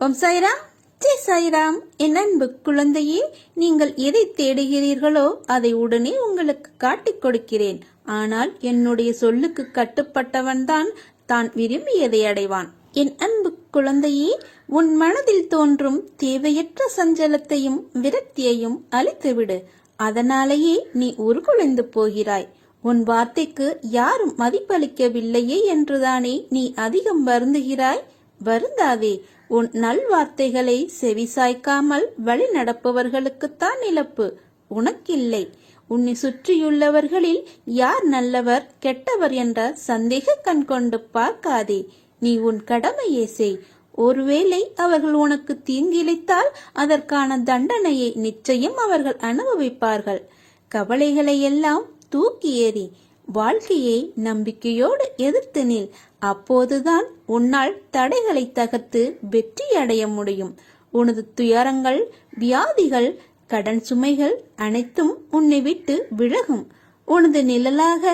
ஓம் சாய்ராம். ஜெய் சாய்ராம். என் அன்பு குழந்தையே நீங்கள் எதை தேடுகிறீர்களோ அதை உடனே உங்களுக்கு காட்டிக் கொடுக்கிறேன். ஆனால் என்னுடைய சொல்லுக்கு கட்டுப்பட்டவன்தான் தான் விரும்பியதை அடைவான். என் அன்பு குழந்தையே உன் மனதில் தோன்றும் தேவையற்ற சஞ்சலத்தையும் விரக்தியையும் அழித்துவிடு. அதனாலேயே நீ உருகுலைந்து போகிறாய். உன் வார்த்தைக்கு யாரும் மதிப்பளிக்கவில்லையே என்றுதானே நீ அதிகம் வருந்துகிறாய்? வருந்தாதே. உன் நல்வார்த்தைகளை செவிசாய்க்காமல் வழி நடப்பவர்களுக்குத்தான் இழப்பு. உனக்கில்லை. உன்னை சுற்றியுள்ளவர்களில் யார் நல்லவர் கெட்டவர் என்ற சந்தேக கண் கொண்டு பார்க்காதே. நீ உன் கடமையை செய். ஒருவேளை அவர்கள் உனக்கு தீங்கிழைத்தால் அதற்கான தண்டனையை நிச்சயம் அவர்கள் அனுபவிப்பார்கள். கவலைகளை எல்லாம் தூக்கி ஏறி வாழ்க்கையை நம்பிக்கையோடு எதிர்த்து நில். அப்போதுதான் உன்னால் தடைகளை தகர்த்து வெற்றி அடைய முடியும். உனது துயரங்கள் வியாதிகள் கடன் சுமைகள் அனைத்தும் உன்னை விட்டு விலகும். உனது நிழலாக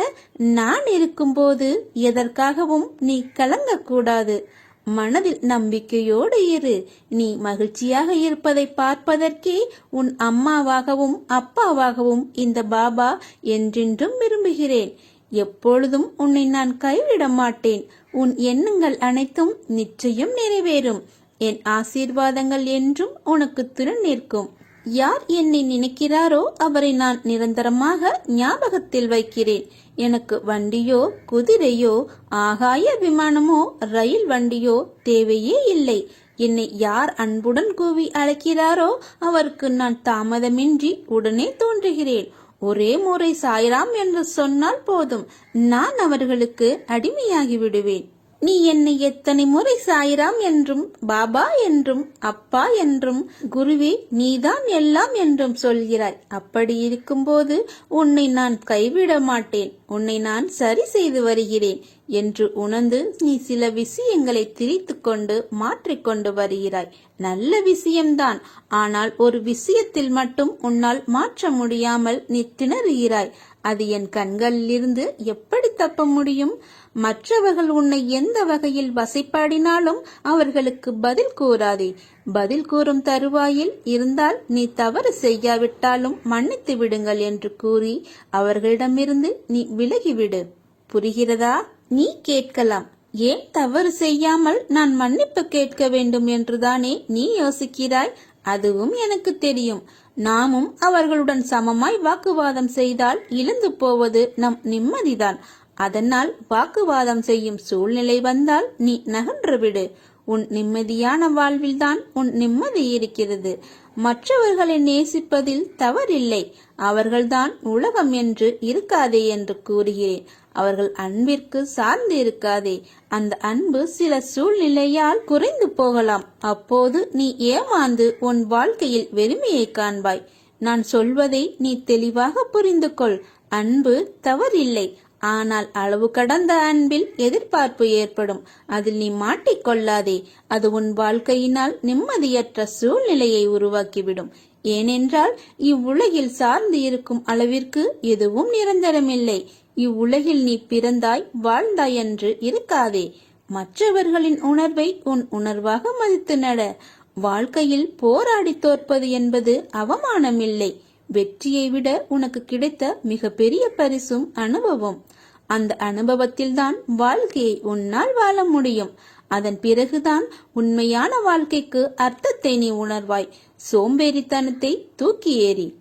நான் இருக்கும்போது எதற்காகவும் நீ கலங்கக்கூடாது. மனதில் நம்பிக்கையோடு இரு. நீ மகிழ்ச்சியாக இருப்பதை பார்ப்பதற்கே உன் அம்மாவாகவும் அப்பாவாகவும் இந்த பாபா என்றென்றும் விரும்புகிறேன். எப்பொழுதும் உன்னை நான் கைவிட மாட்டேன். உன் எண்ணங்கள் அனைத்தும் நிச்சயம் நிறைவேறும். என் ஆசீர்வாதங்கள் என்றும் உனக்கு துணை நிற்கும். யார் என்னை நினைக்கிறாரோ அவரை நான் நிரந்தரமாக ஞாபகத்தில் வைக்கிறேன். எனக்கு வண்டியோ குதிரையோ ஆகாய விமானமோ ரயில் வண்டியோ தேவையே இல்லை. என்னை யார் அன்புடன் கூவி அழைக்கிறாரோ அவருக்கு நான் தாமதமின்றி உடனே தோன்றுகிறேன். ஒரே முறை சாய்ராம் என்று சொன்னால் போதும். நான் அவர்களுக்கு அடிமையாகி விடுவேன். நீ என்னை எத்தனை முறை சாய்ராம் என்றும் பாபா என்றும் அப்பா என்றும் குருவே நீதான் எல்லாம் என்றும் சொல்கிறாய். அப்படி இருக்கும்போது உன்னை நான் கைவிட மாட்டேன் உன்னை நான் சரி செய்து வருகிறேன். என்று உணர்ந்து நீ சில விஷயங்களை திரித்து கொண்டு மாற்றிக்கொண்டு வருகிறாய். நல்ல விஷயம்தான். ஆனால் ஒரு விஷயத்தில் மட்டும் உன்னால் மாற்ற முடியாமல் நீ திணறுகிறாய். அது என் கண்களிலிருந்து எப்படி தப்ப முடியும்? மற்றவர்கள் உன்னை எந்த வகையில் வசைப்பாடினாலும் அவர்களுக்கு பதில் கூறாதே. பதில் கூறும் தருவாயில் இருந்தால் நீ தவறு செய்யாவிட்டாலும் மன்னித்து விடுங்கள் என்று கூறி அவர்களிடமிருந்து நீ விலகிவிடு. புரிகிறதா? நீ கேட்கலாம். ஏன் தவறு செய்யாமல் நான் மன்னிப்பு கேட்க வேண்டும் என்றுதானே நீ யோசிக்கிறாய்? அதுவும் எனக்கு தெரியும். நாமும் அவர்களுடன் சமமாய் வாக்குவாதம் செய்தால் இழந்து போவது நம் நிம்மதிதான். அதனால் வாக்குவாதம் செய்யும் சூழ்நிலை வந்தால் நீ நகன்று விடு. உன் நிம்மதியான வாழ்வில்தான் உன் நிம்மதி இருக்கிறது. மற்றவர்களை நேசிப்பதில் தவறில்லை. அவர்கள்தான் உலகம் என்று இருக்காதே என்று கூறுகிறேன். அவர்கள் அன்பிற்கு சார்ந்து இருக்காதே. அந்த அன்பு சில சூழ்நிலையால் குறைந்து போகலாம். அப்போது நீ ஏமாந்து உன் வாழ்க்கையில் வெறுமையை காண்பாய். நான் சொல்வதை நீ தெளிவாக புரிந்து கொள் அன்பு தவறில்லை. ஆனால் அளவு கடந்த அன்பில் எதிர்பார்ப்பு ஏற்படும். அதில் நீ மாட்டிக்கொள்ளாதே. அது உன் வாழ்க்கையினால் நிம்மதியற்ற சூழ்நிலையை உருவாக்கிவிடும். ஏனென்றால் இவ்வுலகில் சார்ந்து இருக்கும் அளவிற்கு எதுவும் நிரந்தரமில்லை. இவ்வுலகில் நீ பிறந்தாய் வாழ்ந்தாய் என்று இருக்காதே. மற்றவர்களின் உணர்வை உன் உணர்வாக மதித்து நட. வாழ்க்கையில் போராடி தோற்பது என்பது அவமானமில்லை. வெற்றியை விட உனக்கு கிடைத்த மிகப்பெரிய பரிசும் அனுபவம். அந்த அனுபவத்தில்தான் வாழ்க்கையை உன்னால் வாழ முடியும். அதன் பிறகுதான் உண்மையான வாழ்க்கைக்கு அர்த்தத்தை நீ உணர்வாய். சோம்பேறித்தனத்தை தூக்கி ஏறி.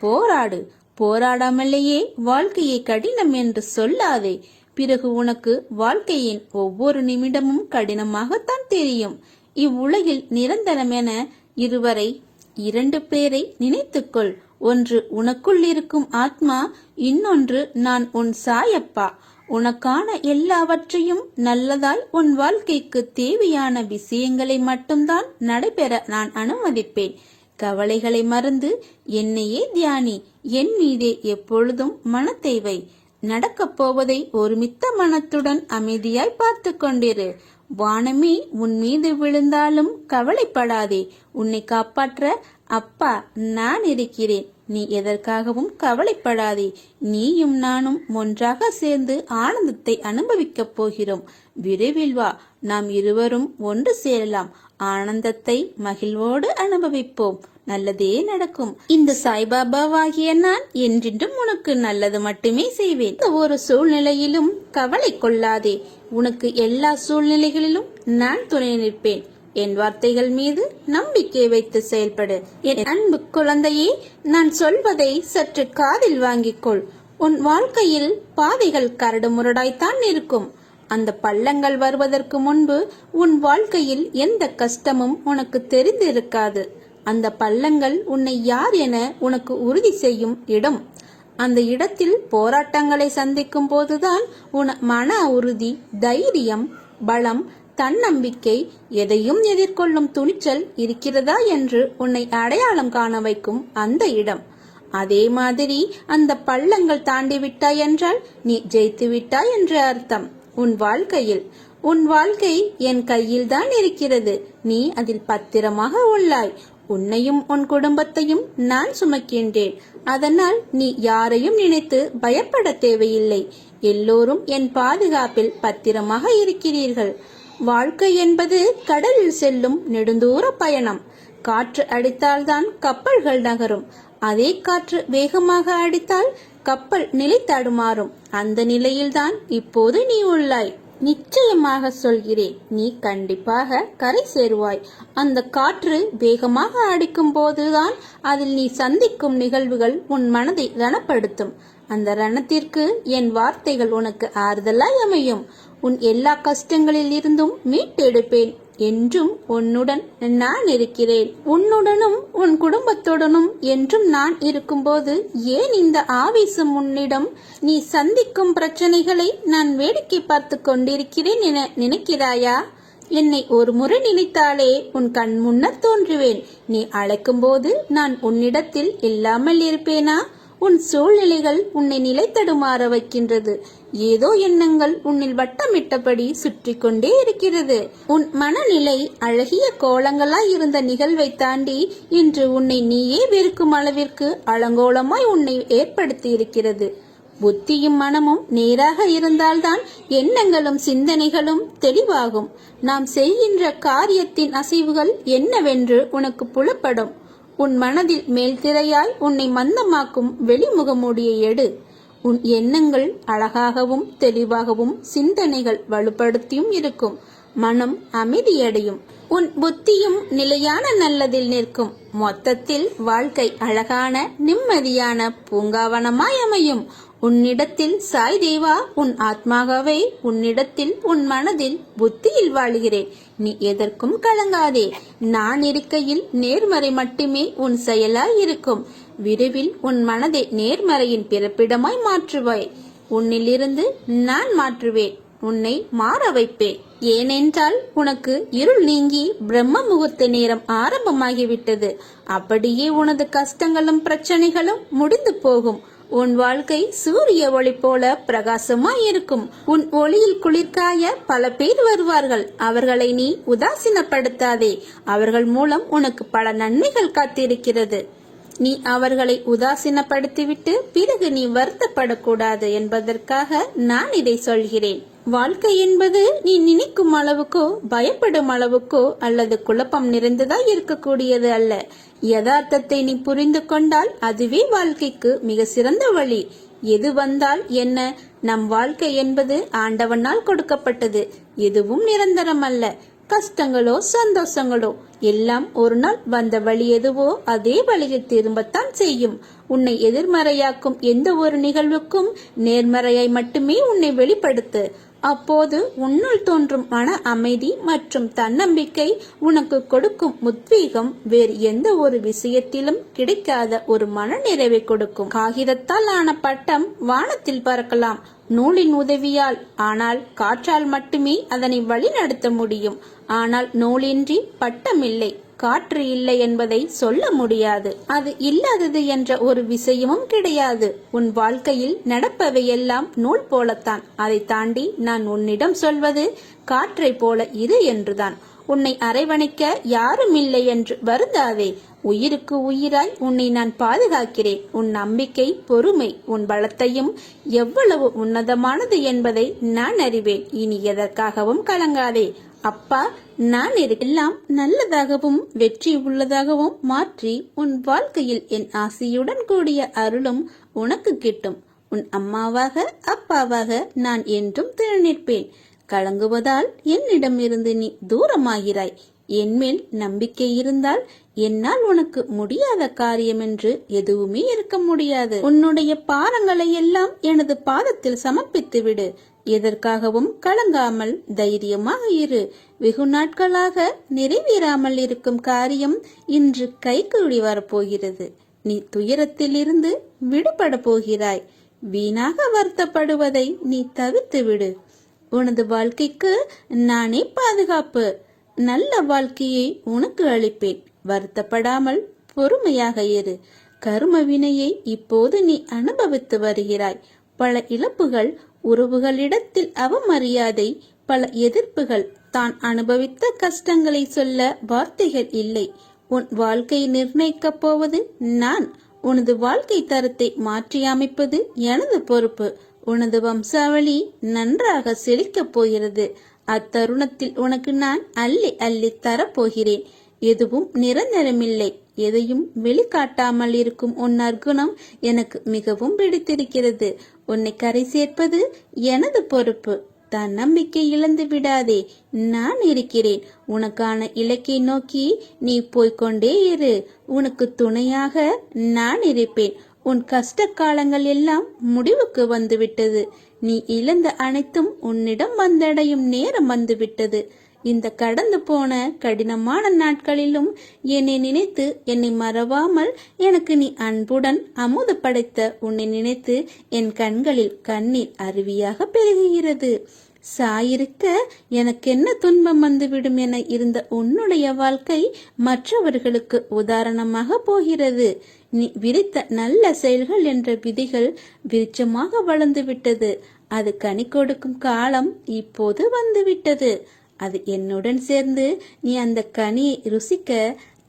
போராடு. போராடாமலேயே வாழ்க்கையை கடினம் என்று சொல்லாதே. பிறகு உனக்கு வாழ்க்கையின் ஒவ்வொரு நிமிடமும் கடினமாகத்தான் தெரியும். இவ்வுலகில் நிரந்தரமென இருவரை இரண்டு பேரை நினைத்துக்கொள். ஒன்று உனக்குள் இருக்கும் ஆத்மா இன்னொன்று நான் உன் சாயப்பா. உனக்கான எல்லாவற்றையும் நல்லதாய் உன் வாழ்க்கைக்கு தேவையான விஷயங்களை மட்டும்தான் நடைபெற நான் அனுமதிப்பேன். கவலைகளை மறந்து என்னையே தியானி என் மீதே எப்பொழுதும் மனத்தை வை நடக்கப் போவதை ஒருமித்த மனத்துடன் அமைதியாய் பார்த்து கொண்டிரு. வானமே உன் மீது விழுந்தாலும் கவலைப்படாதே. உன்னை காப்பாற்ற அப்பா நான் இருக்கிறேன். நீ எதற்காகவும் கவலைப்படாதே. நீயும் நானும் ஒன்றாக சேர்ந்து ஆனந்தத்தை அனுபவிக்கப் போகிறோம். விரைவில் வா. நாம் இருவரும் ஒன்று சேரலாம். ஆனந்தத்தை மகிழ்வோடு அனுபவிப்போம். நல்லதே நடக்கும். இந்த சாய்பாபாவாகிய நான் என்றென்றும் உனக்கு நல்லது மட்டுமே செய்வேன். ஒவ்வொரு ஒரு சூழ்நிலையிலும் கவலை கொள்ளாதே. உனக்கு எல்லா சூழ்நிலைகளிலும் நான் துணை நிற்பேன். என் வார்த்தைகள் மீது நம்பிக்கை வைத்து செயல்படு. என் அன்பு குழந்தையே நான் சொல்வதை சற்று காதில் வாங்கிக்கொள். உன் வாழ்க்கையில் பாதைகள் கரடு முரடாய்த்தான் இருக்கும். அந்த பள்ளங்கள் வருவதற்கு முன்பு உன் வாழ்க்கையில் எந்த கஷ்டமும் உனக்கு தெரிந்திருக்காது. அந்த பள்ளங்கள் உன்னை யார் என உனக்கு உறுதி செய்யும் இடம். அந்த இடத்தில் போராட்டங்களை சந்திக்கும் போதுதான் உன மன உறுதி தைரியம் பலம் தன்னம்பிக்கை எதையும் எதிர்கொள்ளும் துணிச்சல் இருக்கிறதா என்று உன்னை அடையாளம் காண வைக்கும் அந்த இடம். அதே மாதிரி அந்த பள்ளங்கள் தாண்டி விட்டாய் என்றால் நீ ஜெயித்து விட்டாய் என்று அர்த்தம். உன் வாழ்க்கையில் உன் வாழ்க்கை என் கையில்தான் இருக்கிறது. நீ அதில் பத்திரமாக உள்ளாய். உன்னையும் உன் குடும்பத்தையும் நான் சுமக்கின்றேன். அதனால் நீ யாரையும் நினைத்து பயப்பட தேவையில்லை. எல்லோரும் என் பாதுகாப்பில் பத்திரமாக இருக்கிறீர்கள். வாழ்க்கை என்பது கடலில் செல்லும் நெடுந்தூர பயணம். காற்று அடித்தால்தான் கப்பல்கள் நகரும். அதே காற்று வேகமாக அடித்தால் கப்பல் நிலை தடுமாறும். அந்த நிலையில்தான் இப்போது நீ உள்ளாய். நிச்சயமாக சொல்கிறேன் நீ கண்டிப்பாக கரை சேருவாய். அந்த காற்று வேகமாக அடிக்கும் போதுதான் அதில் நீ சந்திக்கும் நிகழ்வுகள் உன் மனதை ரணப்படுத்தும். அந்த ரணத்திற்கு என் வார்த்தைகள் உனக்கு ஆறுதலாய் அமையும். உன் எல்லா கஷ்டங்களில் இருந்தும் மீட்டெடுப்பேன் என்றும் உன்னுடன் நான் இருக்கிறேன். உன்னுடனும் உன் குடும்பத்துடனும் என்றும் நான் இருக்கும்போது ஏன் இந்த ஆவேசம் உன்னிடம்? நீ சந்திக்கும் பிரச்சனைகளை நான் வேடிக்கை பார்த்து கொண்டிருக்கிறேன் என நினைக்கிறாயா? என்னை ஒரு முறை நினைத்தாலே உன் கண் முன்னர் தோன்றுவேன். நீ அழைக்கும்போது நான் உன்னிடத்தில் இல்லாமல் இருப்பேனா? உன் சூழ்நிலைகள் உன்னை நிலை தடுமாற வைக்கின்றது. ஏதோ எண்ணங்கள் உன்னில் வட்டமிட்டபடி சுற்றி கொண்டே இருக்கிறது. உன் மனநிலை அழகிய கோலங்களாய் இருந்த நிகழ்வை தாண்டி இன்று உன்னை நீயே வெறுக்கும் அளவிற்கு அலங்கோலமாய் உன்னை ஏற்படுத்தி இருக்கிறது புத்தியும் மனமும் நேராக இருந்தால்தான் எண்ணங்களும் சிந்தனைகளும் தெளிவாகும். நாம் செய்கின்ற காரியத்தின் அசைவுகள் என்னவென்று உனக்கு புலப்படும். உன் மனதில் மேல்திரையாய் உன்னை மந்தமாக்கும் வெளிமுகமூடிய எடு. உன் எண்ணங்கள் அழகாகவும் தெளிவாகவும் சிந்தனைகள் வலுப்படுத்தியும் இருக்கும். மனம் அமைதியடையும். உன் புத்தியும் நிலையான நல்லதில் நிற்கும். மொத்தத்தில் வாழ்க்கை அழகான நிம்மதியான பூங்காவனமாய் அமையும். உன்னிடத்தில் சாய் தேவா உன் ஆத்மாகவே உன்னிடத்தில் உன் மனதில் புத்தியில் வாழுகிறேன். நீ எதற்கும் கலங்காதே. நான் இருக்கையில் நேர்மறை மட்டுமே உன் செயலாய் இருக்கும். விரைவில் உன் மனதை நேர்மறையின் பிறப்பிடமாய் மாற்றுவாய். உன்னிலிருந்து நான் மாற்றுவேன். உன்னை மாற வைப்பேன். ஏனென்றால் உனக்கு இருள் நீங்கி பிரம்ம முகூர்த்த நேரம் ஆரம்பமாகிவிட்டது. அப்படியே உனது கஷ்டங்களும் பிரச்சனைகளும் முடிந்து போகும். உன் வாழ்க்கை சூரிய ஒளி போல பிரகாசமாய் இருக்கும் உன் ஒளியில் குளிர்காய பல பேர் வருவார்கள். அவர்களை நீ உதாசீனப்படுத்தாதே. அவர்கள் மூலம் உனக்கு பல நன்மைகள் காத்திருக்கிறது. நீ அவர்களை உதாசீனப்படுத்திவிட்டு பிறகு நீ வருத்தப்படக்கூடாது என்பதற்காக நான் இதை சொல்கிறேன். வாழ்க்கை என்பது நீ நினைக்கும் அளவுக்கோ பயப்படும் அளவுக்கோ அல்லது குழப்பம் நிறைந்ததா இருக்கக்கூடியது அல்ல. யதார்த்தத்தை நீ புரிந்து கொண்டால் அதுவே வாழ்க்கைக்கு மிக சிறந்த வழி. எது வந்தால் என்ன? நம் வாழ்க்கை என்பது ஆண்டவனால் கொடுக்கப்பட்டது. எதுவும் நிரந்தரம் அல்ல. கஷ்டங்களோ சந்தோஷங்களோ எல்லாம் ஒரு நாள் வந்த வழி எதுவோ அதே வழியில் திரும்பத்தான் செய்யும். உன்னை எதிர்மறையாக்கும் எந்த ஒரு நிகழ்வுக்கும் நேர்மறையை மட்டுமே உன்னை வெளிப்படுத்து. அப்போது உன்னுள் தோன்றும் மன அமைதி மற்றும் தன்னம்பிக்கை உனக்கு கொடுக்கும் உத்வேகம் வேறு எந்த ஒரு விஷயத்திலும் கிடைக்காத ஒரு மன நிறைவை கொடுக்கும். காகிதத்தால் ஆன பட்டம் வானத்தில் பறக்கலாம். நூலின் உதவியால். ஆனால் காற்றால் மட்டுமே அதனை வழிநடத்த முடியும். ஆனால் நூலின்றி பட்டம் இல்லை காற்று இல்லை என்பதை சொல்ல முடியாது. அது இல்லாதது என்ற ஒரு விஷயமும் கிடையாது. உன் வாழ்க்கையில் நடப்பவையெல்லாம் நூல் போலத்தான். அதை தாண்டி நான் உன்னிடம் சொல்வது காற்றை போல இரு என்றுதான். உன்னை அரவணைக்க யாரும் இல்லை என்று வருந்தாதே. உயிருக்கு உயிராய் உன்னை நான் பாதுகாக்கிறேன். உன் நம்பிக்கை பொறுமை உன் பலத்தையும் எவ்வளவு உன்னதமானது என்பதை நான் அறிவேன். இனி எதற்காகவும் கலங்காதே. அப்பா நான் இரு- எல்லாம் நல்லதாகவும் வெற்றி உள்ளதாகவும் மாற்றி உன் வாழ்க்கையில் என் ஆசையுடன் கூடிய அருளும் உனக்கு கிட்டும். உன் அம்மாவாக அப்பாவாக நான் என்றும் திறனிற்பேன் கலங்குவதால் என்னிடமிருந்து நீ தூரமாகிறாய். என்மேல் நம்பிக்கை இருந்தால் என்னால் உனக்கு முடியாத காரியம் என்று எதுவுமே இருக்க முடியாது. உன்னுடைய பாரங்களை எல்லாம் எனது பாதத்தில் சமர்ப்பித்து விடு எதற்காகவும் கலங்காமல் தைரியமாக இரு வெகு நாட்களாக நிறைவேறாமல் இருக்கும் காரியம் இன்று கைகூடி வரப்போகிறது. நீ துயரத்திலிருந்து விடுபட போகிறாய். வீணாக வருத்தப்படுவதை நீ தவிர்த்து விடு. உனது வாழ்க்கைக்கு நானே பாதுகாப்பு. நல்ல வாழ்க்கையை உனக்கு அளிப்பேன். வருத்தப்படாமல் பொறுமையாக இரு. கரும வினையை இப்போது நீ அனுபவித்து வருகிறாய். பல இழப்புகள் உறவுகளிடத்தில் அவமரியாதை பல எதிர்ப்புகள். தான் அனுபவித்த கஷ்டங்களை சொல்ல வார்த்தைகள் இல்லை. உன் வாழ்க்கை நிர்ணயிக்கப் போவது நான். உனது வாழ்க்கை தரத்தை மாற்றி அமைப்பது எனது பொறுப்பு. உனது வம்சாவளி நன்றாக செழிக்கப் போகிறது. அத்தருணத்தில் உனக்கு நான் அள்ளி அள்ளி தரப்போகிறேன். எதுவும் நிரந்தரமில்லை. எதையும் வெளிக்காட்டாமல் இருக்கும் உன் நற்குணம் எனக்கு மிகவும் பிடித்திருக்கிறது. உன்னை கரை சேர்ப்பது எனது பொறுப்பு. தான் நம்பிக்கை இழந்து விடாதே நான் இருக்கிறேன். உனக்கான இலக்கை நோக்கி நீ போய்கொண்டே இரு. உனக்கு துணையாக நான் இருப்பேன். உன் கஷ்ட காலங்கள் எல்லாம் முடிவுக்கு வந்துவிட்டது. நீ இழந்த அனைத்தும் உன்னிடம் வந்தடையும் நேரம் வந்துவிட்டது. இந்த கடந்து போன கடினமான நாட்களிலும் என்னை நினைத்து என்னை மறவாமல் எனக்கு நீ அன்புடன் அமுது படைத்த உன்னை நினைத்து என் கண்களில் கண்ணீர் அருவியாக பெருகுகிறது. சாயிருக்க எனக்கென்ன துன்பம் வந்துவிடும் என இருந்த உன்னுடைய வாழ்க்கை மற்றவர்களுக்கு உதாரணமாக போகிறது. நீ விரித்த நல்ல செயல்கள் என்ற விதிகள் விருட்சமாக வளர்ந்துவிட்டது. அது கனி கொடுக்கும் காலம் இப்போது வந்துவிட்டது. அது என்னுடன் சேர்ந்து நீ அந்த கனியை ருசிக்க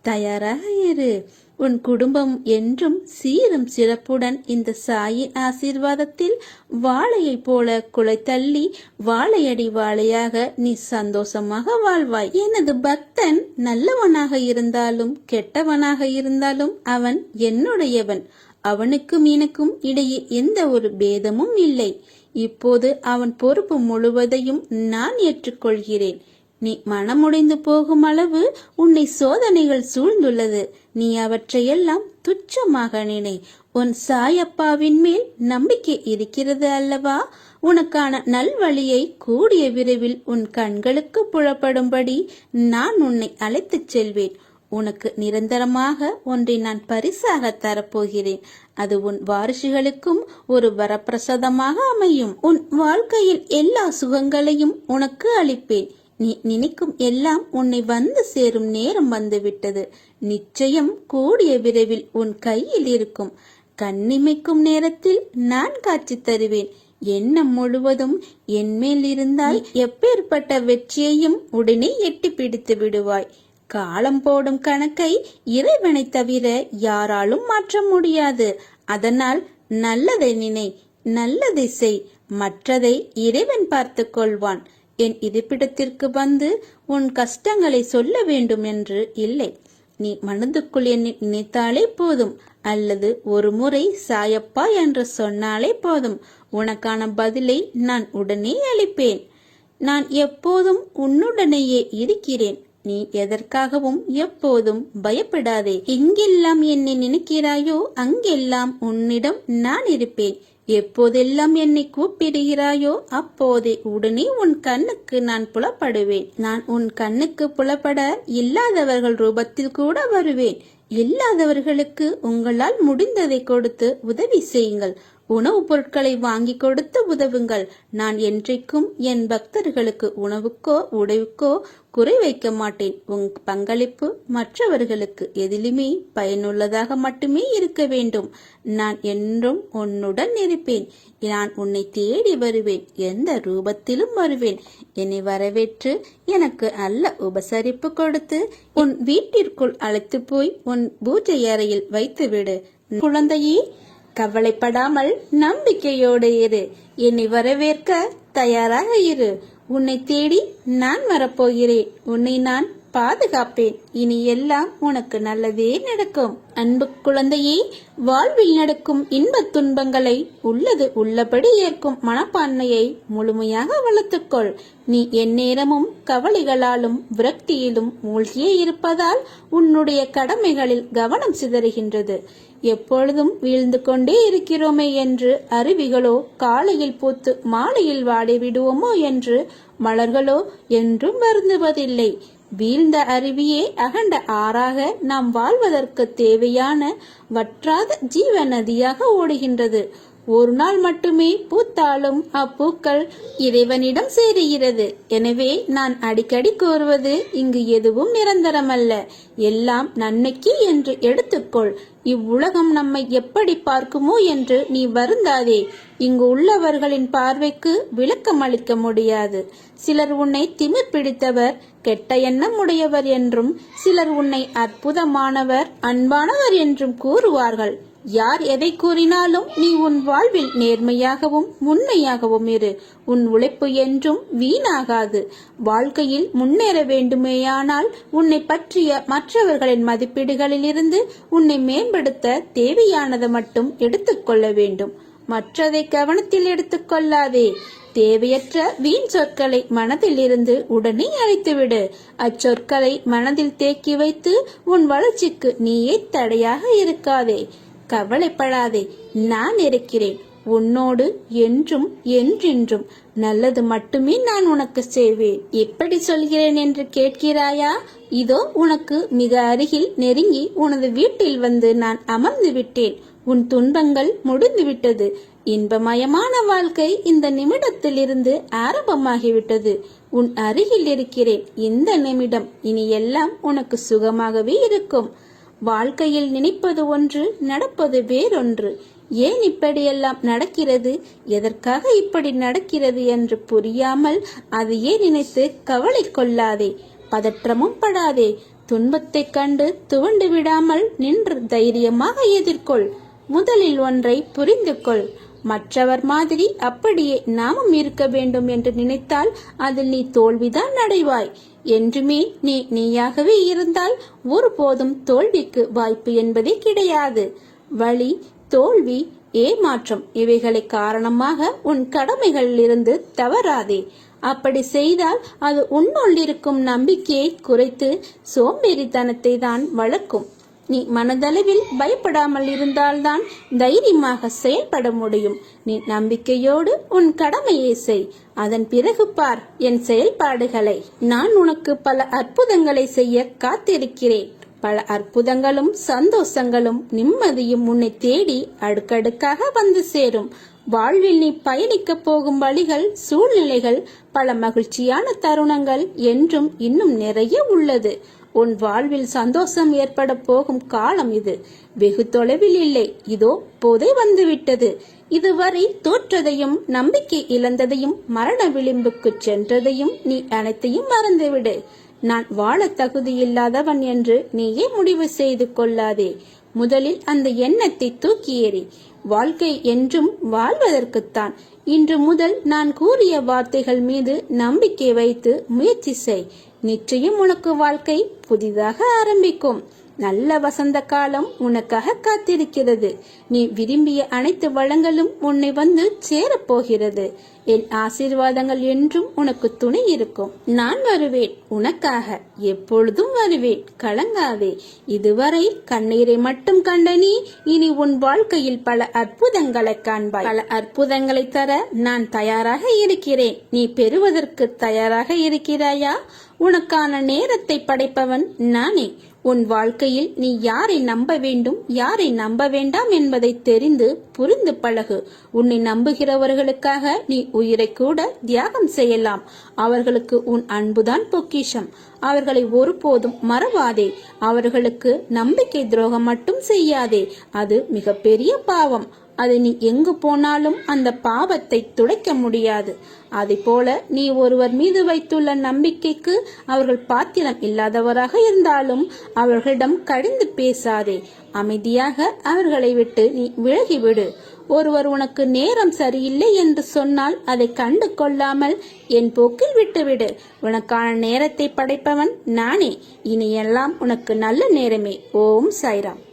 தயாராக இரு. உன் குடும்பம் என்றும் சீரும் சிறப்புடன் இந்த சாயின் ஆசீர்வாதத்தில் வாழையை போல குலை தள்ளி வாழையடி வாழையாக நீ சந்தோஷமாக வாழ்வாய். எனது பக்தன் நல்லவனாக இருந்தாலும் கெட்டவனாக இருந்தாலும் அவன் என்னுடையவன். அவனுக்கும் எனக்கும் இடையே எந்த ஒரு பேதமும் இல்லை. இப்போது அவன் பொறுப்பு முழுவதையும் நான் ஏற்றுக்கொள்கிறேன். நீ மனமுடைந்து போகும் அளவு உன்னை சோதனைகள் சூழ்ந்துள்ளது. நீ அவற்றையெல்லாம் துச்சமாக நினை. உன் சாயப்பாவின் மேல் நம்பிக்கை இருக்கிறது அல்லவா? உனக்கான நல்வழியை கூடிய விரைவில் உன் கண்களுக்கு புலப்படும்படி நான் உன்னை அழைத்துச் செல்வேன். உனக்கு நிரந்தரமாக ஒன்றை நான் பரிசாக தரப்போகிறேன். அது உன் வாரிசுகளுக்கும் ஒரு வரப்பிரசாதமாக அமையும். உன் வாழ்க்கையில் எல்லா சுகங்களையும் உனக்கு அளிப்பேன். நீ நினைக்கும் எல்லாம் உன்னை வந்து சேரும் நேரம் வந்துவிட்டது. நிச்சயம் கூடிய விரைவில் உன் கையில் இருக்கும். கண்ணிமைக்கும் நேரத்தில் நான் காட்சி தருவேன். எண்ணம் முழுவதும் என்மேல் இருந்தால் எப்பேற்பட்ட வெற்றியையும் உடனே எட்டி பிடித்து விடுவாய். காலம் போடும் கணக்கை இறைவனை தவிர யாராலும் மாற்ற முடியாது. அதனால் நல்லதை நினை நல்லதை செய் மற்றதை இறைவன் பார்த்து கொள்வான். என் இருப்பிடத்திற்கு வந்து உன் கஷ்டங்களை சொல்ல வேண்டும் என்று இல்லை. நீ மனதுக்குள் என்னை நினைத்தாலே போதும். அல்லது ஒரு முறை சாயப்பா என்று சொன்னாலே போதும். உனக்கான பதிலை நான் உடனே அளிப்பேன். நான் எப்போதும் உன்னுடனேயே இருக்கிறேன். நீ எதற்காகவும் எப்போதும் பயப்படாதே. எங்கெல்லாம் என்னை நினைக்கிறாயோ அங்கெல்லாம் உன்னிடம் நான் இருப்பேன். எப்போதெல்லாம் என்னை கூப்பிடுகிறாயோ அப்போதே உடனே உன் கண்ணுக்கு நான் புலப்படுவேன். நான் உன் கண்ணுக்கு புலப்பட இல்லாதவர்கள் ரூபத்தில் கூட வருவேன். இல்லாதவர்களுக்கு உங்களால் முடிந்ததை கொடுத்து உதவி செய்யுங்கள். உணவுப் பொருட்களை வாங்கி கொடுத்து உதவுங்கள். நான் என்றைக்கும் என் பக்தர்களுக்கு உணவுக்கோ உடைவுக்கோ குறை வைக்க மாட்டேன். உங் பங்களிப்பு மற்றவர்களுக்கு எதிலுமே பயனுள்ளதாக மட்டுமே இருக்க வேண்டும். நான் என்றும் உன்னுடன் இருப்பேன். நான் உன்னை தேடி வருவேன். எந்த ரூபத்திலும் வருவேன். என்னை வரவேற்று எனக்கு நல்ல உபசரிப்பு கொடுத்து உன் வீட்டிற்குள் அழைத்து போய் உன் பூஜை அறையில் வைத்துவிடு. குழந்தையே கவலைப்படாமல் நம்பிக்கையோடு இரு. என்னை வரவேற்க தயாராக இரு. உன்னை தேடி நான் வரப்போகிறேன். உன்னை நான் பாதுகாப்பேன். இனி எல்லாம் உனக்கு நல்லதே நடக்கும். அன்பு குழந்தையே வாழ்வில் நடக்கும் இன்பத் துன்பங்களை உள்ளது உள்ளபடி ஏற்கும் மனப்பான்மையை முழுமையாக வளர்த்துக்கொள். நீ எந்நேரமும் கவலைகளாலும் விரக்தியிலும் மூழ்கியே இருப்பதால் உன்னுடைய கடமைகளில் கவனம் சிதறுகின்றது. எப்பொழுதும் வீழ்ந்து கொண்டே இருக்கிறோமே என்று அருவிகளோ காலையில் பூத்து மாலையில் வாடி விடுவோமோ என்று மலர்களோ என்றும் வருந்துவதில்லை. வீழ்ந்த அருவியே அகண்ட ஆறாக நாம் வாழ்வதற்கு தேவையான வற்றாத ஜீவ நதியாக ஓடுகின்றது. ஒரு நாள் மட்டுமே பூத்தாலும் அப்பூக்கள் இறைவனிடம் சேருகிறது. எனவே நான் அடிக்கடி கூறுவது இங்கு எதுவும் நிரந்தரமல்ல. எல்லாம் நன்மைக்கு என்று எடுத்துக்கொள். இவ்வுலகம் நம்மை எப்படி பார்க்குமோ என்று நீ வருந்தாதே. இங்கு உள்ளவர்களின் பார்வைக்கு விளக்கம் அளிக்க முடியாது. சிலர் உன்னை திமிர் பிடித்தவர் கெட்ட எண்ணம் உடையவர் என்றும் சிலர் உன்னை அற்புதமானவர் அன்பானவர் என்றும் கூறுவார்கள். யார் எதை கூறினாலும் நீ உன் வாழ்வில் நேர்மையாகவும் உண்மையாகவும் இரு. உன் உழைப்பு என்றும் வீணாகாது. வாழ்க்கையில் முன்னேற வேண்டுமேயானால் உன்னை பற்றிய மற்றவர்களின் மதிப்பீடுகளிலிருந்து உன்னை மேம்படுத்த தேவையானதை மட்டும் எடுத்துக்கொள்ள வேண்டும். மற்றதை கவனத்தில் எடுத்துக்கொள்ளாதே தேவையற்ற வீண் சொற்களை மனதில் இருந்து உடனே அழைத்துவிடு. அச்சொற்களை மனதில் தேக்கி வைத்து உன் வளர்ச்சிக்கு நீயே தடையாக இருக்காதே. கவலைப்படாதே நான் இருக்கிறேன். உன்னோடு என்றும் என்றென்றும் நல்லது மட்டுமே நான் உனக்கு செய்வேன். எப்படி சொல்கிறேன் என்று கேட்கிறாயா? இதோ உனக்கு மிக அருகில் நெருங்கி உனது வீட்டில் வந்து நான் அமர்ந்து விட்டேன். உன் துன்பங்கள் முடிந்துவிட்டது இன்பமயமான வாழ்க்கை இந்த நிமிடத்திலிருந்து ஆரம்பமாகிவிட்டது. உன் அருகில் இருக்கிறேன். இந்த நிமிடம் இனி எல்லாம் உனக்கு சுகமாகவே இருக்கும். வாழ்க்கையில் நினைப்பது ஒன்று நடப்பது வேறொன்று. ஏன் இப்படியெல்லாம் நடக்கிறது? எதற்காக இப்படி நடக்கிறது என்று புரியாமல் அதையே நினைத்து கவலை கொள்ளாதே? பதற்றமும் படாதே. துன்பத்தைக் கண்டு துவண்டு விடாமல் நின்று தைரியமாக எதிர்கொள். முதலில் ஒன்றை புரிந்து கொள். மற்றவர் மாதிரி அப்படியே நாமும் இருக்க வேண்டும் என்று நினைத்தால் அதில் நீ தோல்விதான் அடைவாய். என்றுமே நீ நீயாகவே இருந்தால் ஒருபோதும் தோல்விக்கு வாய்ப்பு என்பதே கிடையாது. வழி தோல்வி ஏமாற்றம் இவைகளை காரணமாக உன் கடமைகளிலிருந்து தவறாதே. அப்படி செய்தால் அது உன்னுள் இருக்கும் நம்பிக்கையை குறைத்து சோம்பேறித்தனத்தை தான் வளர்க்கும். நீ மனதளவில் பயப்படாமல் இருந்தால்தான் தைரியமாக செயல்பட முடியும். நீ நம்பிக்கையோடு உன் கடமையை செய். அதன் பிறகு பார் என் செயல்பாடுகளை. நான் உனக்கு பல அற்புதங்களை செய்ய காத்திருக்கிறேன். பல அற்புதங்களும் சந்தோஷங்களும் நிம்மதியும் உன்னை தேடி அடுக்கடுக்காக வந்து சேரும். வாழ்வில் நீ பயணிக்க போகும் வழிகள் சூழ்நிலைகள் பல மகிழ்ச்சியான தருணங்கள் என்றும் இன்னும் நிறைய உள்ளது. உன் வாழ்வில் சந்தோஷம் ஏற்பட போகும் காலம் இது. வெகு தொலைவில் இல்லை. இதோ போதே வந்துவிட்டது. இதுவரை தோற்றதையும் நம்பிக்கை இழந்ததையும் மரண விளிம்புக்கு சென்றதையும் நீ அனைத்தையும் மறந்துவிடு. நான் வாழ தகுதியில்லாதவன் என்று நீயே முடிவு செய்து கொள்ளாதே. முதலில் அந்த எண்ணத்தை தூக்கி ஏறி வாழ்க்கை என்றும் வாழ்வதற்குத்தான். இன்று முதல் நான் கூறிய வார்த்தைகள் மீது நம்பிக்கை வைத்து முயற்சி செய். நிச்சயம் உனக்கு வாழ்க்கை புதிதாக ஆரம்பிக்கும். நல்ல வசந்த காலம் உனக்காக காத்திருக்கிறது. நீ விரும்பிய அனைத்து வளங்களும் உன்னை வந்து சேரப்போகிறது. என் ஆசீர்வாதங்கள் என்றும் உனக்கு துணை இருக்கும். நான் வருவேன். உனக்காக எப்பொழுதும் வருவேன். கலங்காதே. இதுவரை கண்ணீரை மட்டும் கண்ட நீ இனி உன் வாழ்க்கையில் பல அற்புதங்களை காண்பாய். பல அற்புதங்களை தர நான் தயாராக இருக்கிறேன். நீ பெறுவதற்கு தயாராக இருக்கிறாயா? உனக்கான நேரத்தை படைப்பவன் நானே. உன் வாழ்க்கையில் நீ யாரை நம்ப வேண்டும் யாரை நம்ப வேண்டாம் என்பதை தெரிந்து புரிந்து பழகு. உன்னை நம்புகிறவர்களுக்காக நீ உயிரை கூட தியாகம் செய்யலாம். அவர்களுக்கு உன் அன்புதான் பொக்கிஷம். அவர்களை ஒருபோதும் மறவாதே. அவர்களுக்கு நம்பிக்கை துரோகம் மட்டும் செய்யாதே. அது மிகப்பெரிய பாவம். அது நீ எங்கு போனாலும் அந்த பாவத்தை துடைக்க முடியாது. அதை போல நீ ஒருவர் மீது வைத்துள்ள நம்பிக்கைக்கு அவர்கள் பாத்திரம் இல்லாதவராக இருந்தாலும் அவர்களிடம் கடிந்து பேசாதே. அமைதியாக அவர்களை விட்டு நீ விலகிவிடு. ஒருவர் உனக்கு நேரம் சரியில்லை என்று சொன்னால் அதை கண்டு கொள்ளாமல் என் போக்கில் விட்டுவிடு. உனக்கான நேரத்தை படைப்பவன் நானே. இனியெல்லாம் உனக்கு நல்ல நேரமே. ஓம் சாய்ராம்.